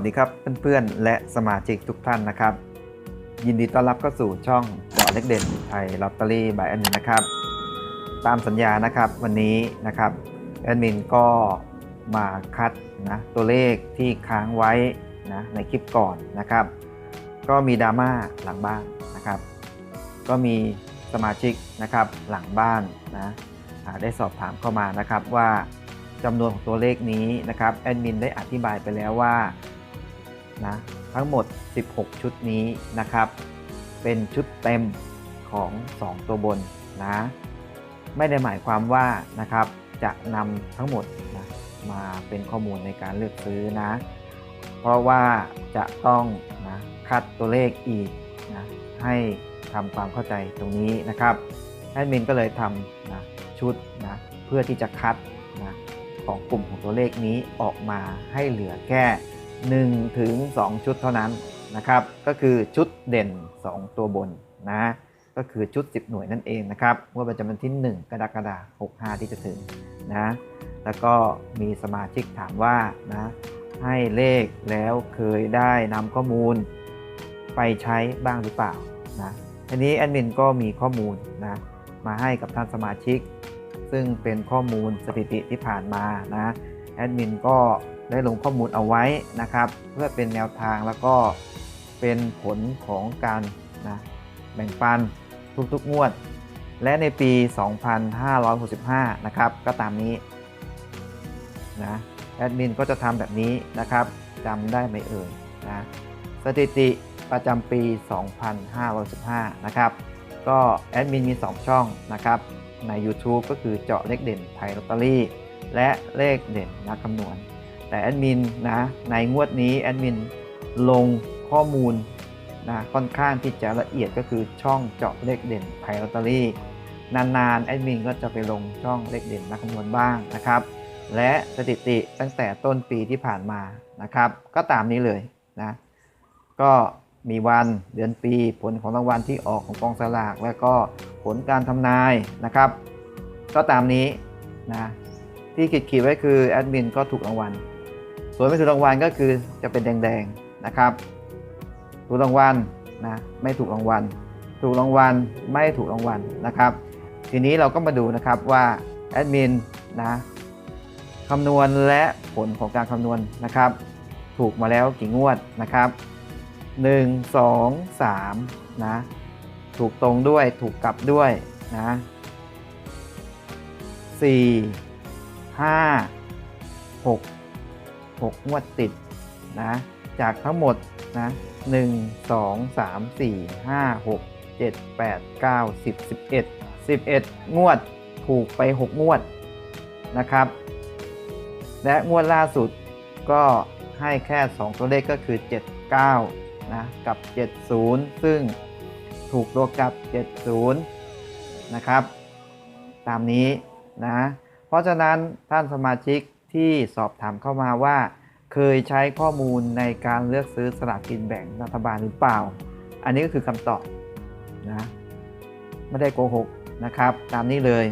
วัสดีครับเพื่อนๆ และสมาชิกทุกท่านนะครับ ยินดีต้อนรับเข้าสู่ช่องเจาะเล็กเด่นไทยลอตเตอรี่บายแอดมินนะครับ ตามสัญญานะครับวันนี้นะครับแอดมินก็มาคัดนะตัวเลขที่ค้างไว้นะในคลิปก่อนนะครับ ก็มีดราม่าหลังบ้านนะครับ ก็มีสมาชิกนะครับหลังบ้านนะได้สอบถามเข้ามานะครับว่าจำนวนของตัวเลขนี้นะครับแอดมินได้อธิบายไปแล้วว่า นะทั้งหมด 16 ชุดนี้นะครับ เป็นชุดเต็มของ 2 ตัวบนนะไม่ได้หมายความว่านะครับจะนำทั้งหมดนะมาเป็นข้อมูลในการเลือกซื้อนะ เพราะว่าจะต้องนะคัดตัวเลขอีกนะให้ทำความเข้าใจตรงนี้นะครับแอดมินก็เลยทำนะชุดนะเพื่อที่จะคัดนะของกลุ่มของตัวเลขนี้ออกมาให้เหลือแค่ 1ถึง2ชุดเท่านั้นนะครับ ก็คือชุดเด่น 2 ตัวบนนะ ก็คือชุด 10 หน่วยนั่นเองนะครับเมื่อประจำวันที่ 1 กรกฎาคม65 ที่จะถึงนะ แล้วก็มีสมาชิกถามว่านะให้เลขแล้วเคยได้นำข้อมูลไปใช้บ้างหรือเปล่านะทีนี้แอดมินก็มีข้อมูลนะมาให้กับท่านสมาชิก ซึ่งเป็นข้อมูลสถิติที่ผ่านมานะ แอดมินก็ได้ลงข้อมูลเอาไว้นะครับ เพื่อเป็นแนวทางแล้วก็เป็นผลของการนะแบ่งปันทุกๆงวด และในปี 2565 นะครับ ก็ตามนี้นะแอดมินก็จะทำแบบนี้นะครับจำได้ไหมเอ่ยนะสถิติประจำปี 2515 นะครับ ก็แอดมินมี 2 ช่องนะครับ ใน YouTube ก็คือเจาะเลขเด่นไทยลอตเตอรี่ และเลขเด่นนักคำนวณ แต่แอดมินนะในงวดนี้แอดมินลงข้อมูลนะค่อนข้างที่จะละเอียดก็คือช่องเจาะเลขเด่นไทยลอตเตอรี่นานๆแอดมินก็จะไปลงช่องเลขเด่นนักคำนวณบ้างนะครับ และสถิติตั้งแต่ต้นปีที่ผ่านมานะครับ ก็ตามนี้เลยนะก็มีวันเดือนปีผลของรางวัลที่ออกของกองสลาก และก็ผลการทำนายนะครับ ก็ตามนี้นะ ที่ขีดๆไว้คือแอดมินก็ถูกรางวัล ส่วนไม่ถูกรางวัลก็คือจะเป็นแดงๆนะครับ ถูกรางวัลนะไม่ถูกรางวัล ถูกรางวัลไม่ถูกรางวัลนะครับ ทีนี้เราก็มาดูนะครับว่าแอดมินนะคำนวณและผลของการคำนวณนะครับ ถูกมาแล้วกี่งวดนะครับ 1 2 3นะถูกตรงด้วยถูกกลับด้วยนะ4 5 6 6งวดติดนะจากทั้งหมดนะ1 2 3 4 5 6 7 8 9 10 11 11งวดถูกไป6งวดนะครับ และงวดล่าสุดก็ให้แค่ 2 ตัวเลขก็คือ 79 นะ กับ 70 ซึ่งถูกตัวกับ 70 นะครับ ตามนี้นะ เพราะฉะนั้นท่านสมาชิกที่สอบถามเข้ามาว่า เคยใช้ข้อมูลในการเลือกซื้อสลากกินแบ่งรัฐบาลหรือเปล่า อันนี้ก็คือคำตอบนะไม่ได้โกหกนะครับ ตามนี้เลย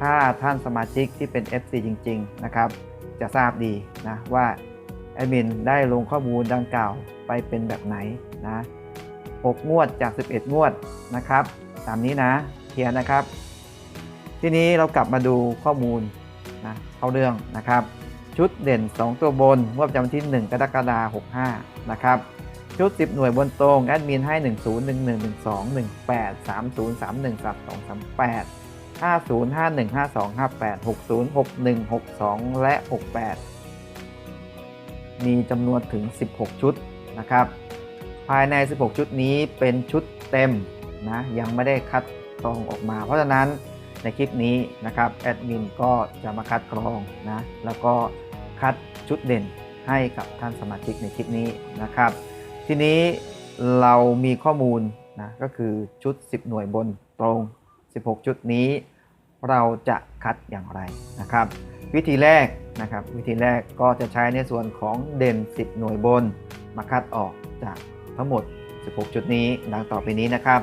ถ้าท่านสมาชิกที่เป็น FC จริง ๆ นะครับ จะทราบดีนะว่าแอดมินได้ลงข้อมูลดังกล่าวไปเป็นแบบไหนนะ6งวดจาก 11 งวดนะครับ ตามนี้นะเคลียร์นะครับ ทีนี้เรากลับมาดูข้อมูล นะเข้าเรื่องนะครับ ชุดเด่น 2 ตัวบนงวดประจำวันที่ 1 กรกฎาคม65 นะครับ ชุด 10 หน่วยบนตรง แอดมินให้ 1 0 1 1 1 2 1 8 3 0 3 1 3 2 3 8 50 51 52 58 60 61 62 และ 68 มีจำนวนถึง 16 ชุดนะครับ ภายใน 16 ชุดนี้เป็นชุดเต็มนะยังไม่ได้คัดกรองออกมา เพราะฉะนั้น ในคลิปนี้นะครับแอดมินก็จะมาคัดกรองนะแล้วก็คัดชุดเด่นให้กับท่านสมาชิกในคลิปนี้นะครับ ทีนี้เรามีข้อมูลนะก็คือชุด 10 หน่วยบนตรง 16 ชุดนี้ เราจะคัดอย่างไรนะครับ วิธีแรกนะครับ วิธีแรกก็จะใช้ในส่วนของเด่น 10 หน่วยบน มาคัดออกจากทั้งหมด 16จุดนี้ดังต่อไปนี้นะครับ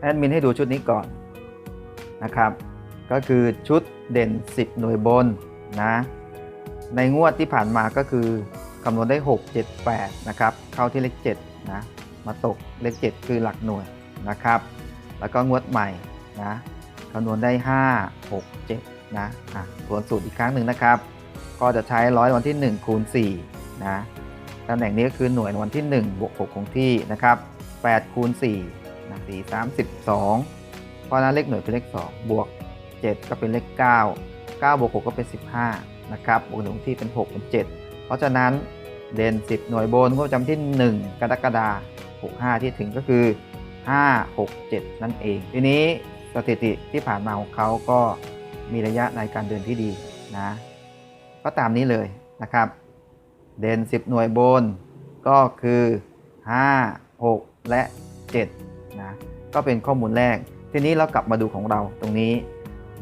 แอดมินให้ดูชุดนี้ก่อนนะครับ ก็คือชุดเด่น 10 หน่วยบนนะ ในงวดที่ผ่านมาก็คือคำนวณได้ 6 7 8 นะครับ เข้าที่เลข7นะมาตกเลข 7 คือหลักหน่วยนะครับ แล้วก็งวดใหม่นะคำนวณได้ 5 6 7 นะอะทวนสูตรอีกครั้งหนึ่งนะครับ ก็จะใช้ร้อยวันที่ 1 คูณ4นะตำแหน่งนี้ก็คือหน่วยวันที่1บวก6คงที่นะครับ8คูณ4 นะ4 3 12เพราะนั้นเลขหน่วยเป็นเลข2บวก7ก็เป็นเลข9 9บวก6ก็เป็น15นะครับบวกหนึ่งที่เป็น6เป็น7เพราะฉะนั้นเด่น10หน่วยบนงวดจำที่1กรกฎาคม65 ที่ถึงก็คือ 5 6 7 นั่นเอง ทีนี้สถิติที่ผ่านมาของเขาก็มีระยะในการเดินที่ดีนะ ก็ตามนี้เลยนะครับ เด่น 10 หน่วยบนก็คือ 5 6 และ 7 นะก็เป็นข้อมูลแรก ทีนี้เรากลับมาดูของเราตรงนี้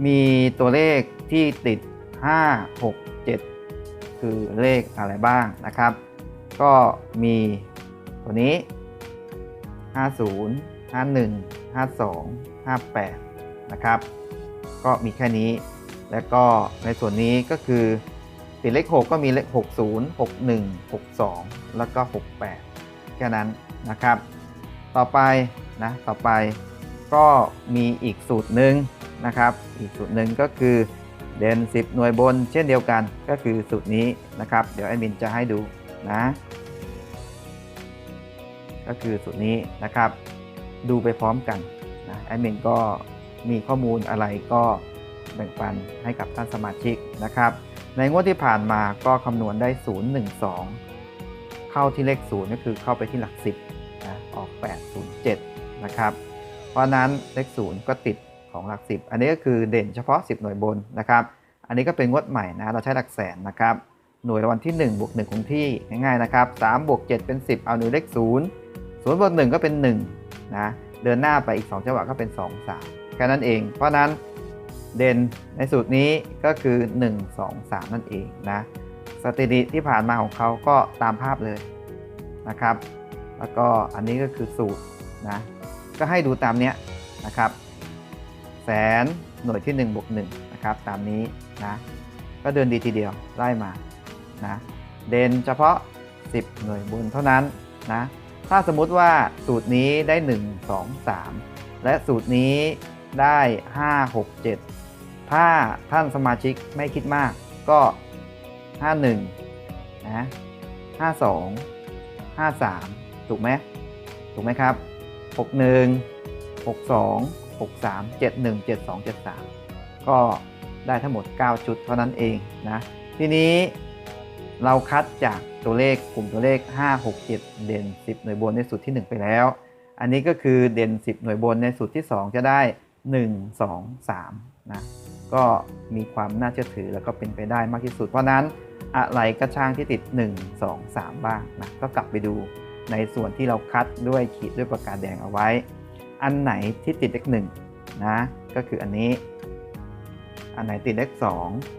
มีตัวเลขที่ติด 5 6 7 คือเลขอะไรบ้างนะครับ ก็มีตัวนี้ 50 51 52 58 นะครับ ก็มีแค่นี้ แล้วก็ในส่วนนี้ก็คือติดเลข 6 ก็มีเลข 60 61 62 แล้วก็ 68 แค่นั้นนะครับ ต่อไป นะต่อไปก็มีอีกสูตรหนึ่งนะครับ อีกสูตรหนึ่งก็คือเด่น10 หน่วยบนเช่นเดียวกันก็คือสูตรนี้นะครับ เดี๋ยวแอดมินจะให้ดูนะก็คือสูตรนี้นะครับ ดูไปพร้อมกันนะแอดมินก็มีข้อมูลอะไรก็แบ่งปันให้กับท่านสมาชิกนะครับ ในงวดที่ผ่านมาก็คำนวณได้ 0 1 2 เข้าที่เลข 0 ก็คือเข้าไปที่หลัก 10นะออก 807 นะครับ เพราะนั้นเลข0ก็ติดของหลัก 10 อันนี้ก็คือเด่นเฉพาะ 10 หน่วยบนนะครับ อันนี้ก็เป็นงวดใหม่นะ เราใช้หลักแสนนะครับ หน่วยรางวัลที่1บวก1คงที่ง่ายๆนะครับ3บวก7เป็น 10 เอาหน่วยเลข0 0บวก1ก็เป็น1นะเดินหน้าไปอีก2จังหวะก็เป็น 2 3แค่นั้นเอง เพราะฉะนั้นเด่นในสูตรนี้ก็คือ 1 2 3 นั่นเองนะสถิติที่ผ่านมาของเขาก็ตามภาพเลยนะครับ แล้วก็อันนี้ก็คือสูตรนะ ก็ให้ดูตามเนี้ยนะครับ แสนหน่วยที่1บวก1นะครับตามนี้นะก็เดินดีทีเดียวไล่มานะเด่นเฉพาะ 10 หน่วยบนเท่านั้นนะถ้าสมมุติว่าสูตรนี้ได้ 1 2 3 และสูตรนี้ได้ 5 6 7 ถ้าท่านสมาชิกไม่คิดมากก็ 51นะ52 53 ถูกไหมถูกไหมครับ 61 62 63 71 72 73 ก็ได้ทั้งหมด 9 ชุดเท่านั้นเองนะทีนี้เราคัดจากตัวเลขกลุ่มตัวเลข 5 6 7 เด่น 10 หน่วยบนในสูตรที่ 1 ไปแล้ว อันนี้ก็คือเด่น 10 หน่วยบนในสูตรที่ 2 จะได้ 1 2 3นะก็มีความน่าเชื่อถือแล้วก็เป็นไปได้มากที่สุด เพราะนั้นอะไรก็ช่างที่ติด 1 2 3 บ้างนะก็กลับไปดู ในส่วนที่เราคัดด้วยขีดด้วยปากกาแดงเอาไว้ อันไหนที่ติดเลข1นะก็คืออันนี้ อันไหนติดเลข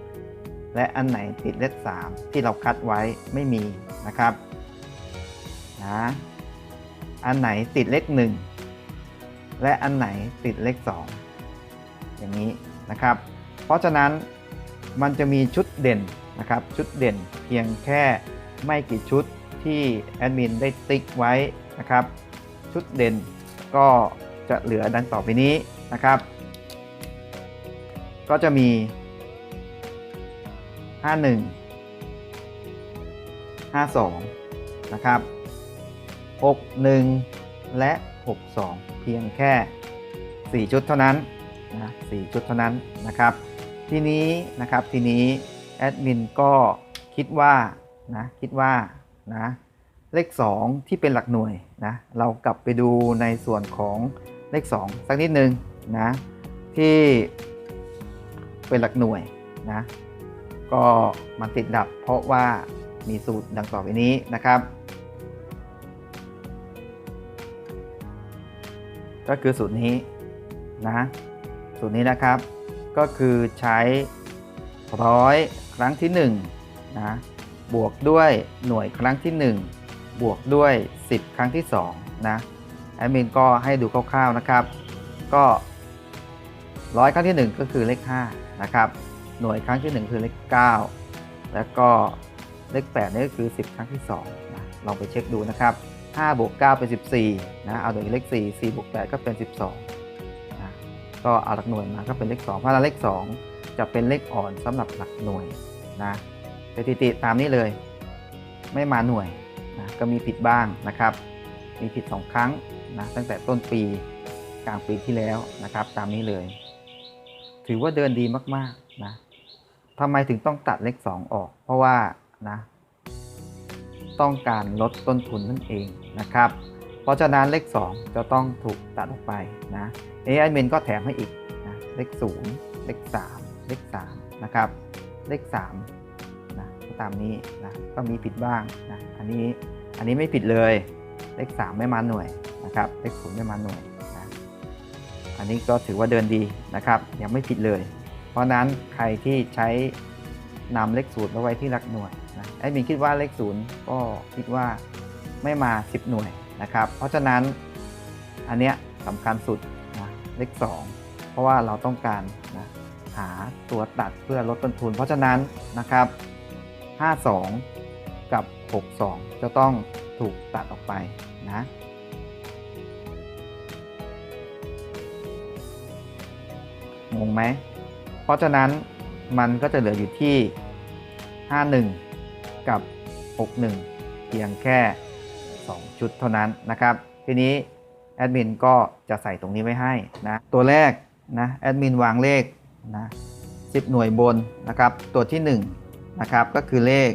2และอันไหนติดเลข3ที่เราคัดไว้ไม่มีนะครับนะอันไหนติดเลข1และอันไหนติดเลข2อย่างนี้นะครับ เพราะฉะนั้นมันจะมีชุดเด่นนะครับชุดเด่นเพียงแค่ไม่กี่ชุด ที่แอดมินได้ติ๊กไว้นะครับ ชุดเด่นก็จะเหลือดังต่อไปนี้นะครับ ก็จะมี 51 52 นะครับ 61 และ 62 เพียงแค่ 4 ชุดเท่านั้นนะ4ชุดเท่านั้นนะครับ ทีนี้นะครับทีนี้แอดมินก็คิดว่านะคิดว่า นะเลข 2 ที่เป็นหลักหน่วยนะเรากลับไปดูในส่วนของเลข 2 สักนิดนึงนะที่เป็นหลักหน่วยนะก็มันติดดับเพราะว่ามีสูตรดังต่อไปนี้นะครับก็คือสูตรนี้นะสูตรนี้นะครับก็คือใช้ร้อยครั้งที่1นะ บวกด้วยหน่วยครั้งที่ 1 บวกด้วย 10 ครั้งที่ 2 นะแอดมินก็ให้ดูคร่าวๆนะครับ ก็ร้อยครั้งที่ 1 ก็คือเลข5นะครับหน่วยครั้งที่ 1 คือเลข 9 แล้วก็เลข8นี่ก็คือ 10 ครั้งที่2นะลองไปเช็คดูนะครับ5บวก9เป็น 14นะเอาโดยเลข 4 4บวก8ก็เป็น 12นะก็เอาหลักหน่วยมาก็เป็นเลข 2 เพราะเลข 2 จะเป็นเลขอ่อนสำหรับหลักหน่วยนะ สถิติตามนี้เลย ไม่มาหน่วยนะก็มีผิดบ้างนะครับ มีผิด 2 ครั้งนะตั้งแต่ต้นปีกลางปีที่แล้วนะครับ ตามนี้เลย ถือว่าเดินดีมากๆนะทำไมถึงต้องตัดเลข 2 ออก เพราะว่านะต้องการลดต้นทุนนั่นเองนะครับ เพราะฉะนั้นเลข 2 จะต้องถูกตัดออกไปนะเอไอเมนก็แถมให้อีกนะเลข 0 เลข 3 เลข 3 นะครับ เลข 3 ตามนี้นะก็มีผิดบ้างนะอันนี้อันนี้ไม่ผิดเลยเลข3ไม่มาหน่วยนะครับเลข0ไม่มาหน่วยนะอันนี้ก็ถือว่าเดินดีนะครับยังไม่ผิดเลย เพราะฉะนั้นใครที่ใช้นำเลขศูนย์มาไว้ที่หลักหน่วยนะไอ้มินคิดว่าเลขศูนย์ก็คิดว่าไม่มา 10 หน่วยนะครับ เพราะฉะนั้นอันเนี้ยสำคัญสุดนะเลข 2 เพราะว่าเราต้องการนะหาตัวตัดเพื่อลดต้นทุน เพราะฉะนั้นนะครับ 52 กับ 62 จะต้องถูกตัดออกไปนะงงไหม เพราะฉะนั้นมันก็จะเหลืออยู่ที่ 51 กับ 61 เพียงแค่ 2 ชุดเท่านั้นนะครับ ทีนี้แอดมินก็จะใส่ตรงนี้ไว้ให้นะ ตัวแรกนะแอดมินวางเลขนะ10 หน่วยบนนะครับ ตัวที่ 1 นะครับ ก็คือเลข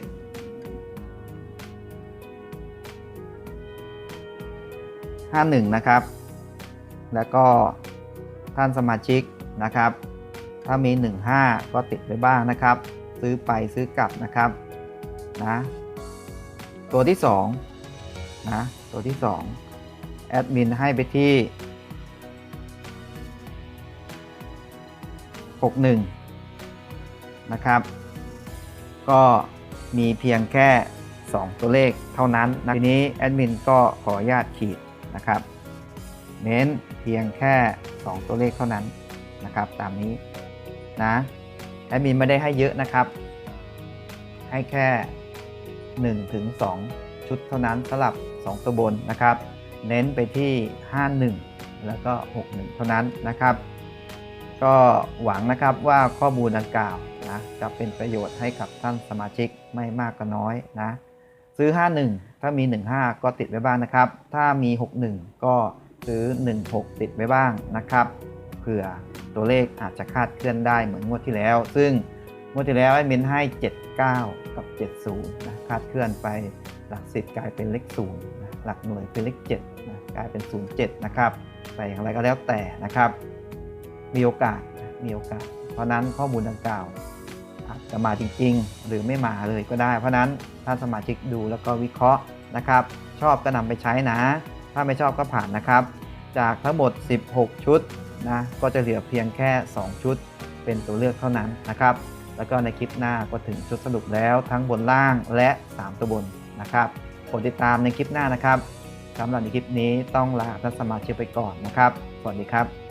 51 นะครับ แล้วก็ท่านสมาชิกนะครับ ถ้ามี 15 ก็ติดไว้บ้างนะครับ ซื้อไปซื้อกลับนะครับนะตัวที่2นะตัวที่2แอดมินให้ไปที่ 61 นะครับ ก็มีเพียงแค่ 2 ตัวเลขเท่านั้นนะทีนี้แอดมินก็ขออนุญาตขีดนะครับ เน้นเพียงแค่ 2 ตัวเลขเท่านั้นนะครับ ตามนี้นะแอดมินไม่ได้ให้เยอะนะครับ ให้แค่1ถึงชุดเท่านั้นสำหรับ 2 ตัวบนนะครับ เน้นไปที่ 51 แล้วก็ 61 เท่านั้นนะครับ ก็หวังนะครับว่าข้อมูลดังกล่าว นะจะเป็นประโยชน์ให้กับท่านสมาชิกไม่มากก็น้อยนะ ซื้อ 51 ถ้ามี 15 ก็ติดไว้บ้างนะครับ ถ้ามี 61 ก็ซื้อ 16 ติดไว้บ้างนะครับเผื่อตัวเลขอาจจะคาดเคลื่อนได้เหมือนงวดที่แล้ว ซึ่งงวดที่แล้วไอ้มินให้ 79 กับ 70นะคาดเคลื่อนไปหลัก10กลายเป็นเลข0นะหลักหน่วยเป็นเลข7นะกลายเป็น 07 นะครับแต่อย่างไรก็แล้วแต่นะครับ มีโอกาสมีโอกาส เพราะนั้นข้อมูลดังกล่าว จะมาจริง ๆ หรือไม่มาเลยก็ได้ เพราะนั้นถ้าสมาชิกดูแล้วก็วิเคราะห์นะครับ ชอบก็นำไปใช้นะ ถ้าไม่ชอบก็ผ่านนะครับ จากทั้งหมด 16 ชุดนะก็จะเหลือเพียงแค่ 2 ชุด เป็นตัวเลือกเท่านั้นนะครับ แล้วก็ในคลิปหน้าก็ถึงชุดสรุปแล้วทั้งบนล่างและ 3 ตัวบนนะครับโปรดติดตามในคลิปหน้านะครับสำหรับในคลิปนี้ต้องลาท่านสมาชิกไปก่อนนะครับ สวัสดีครับ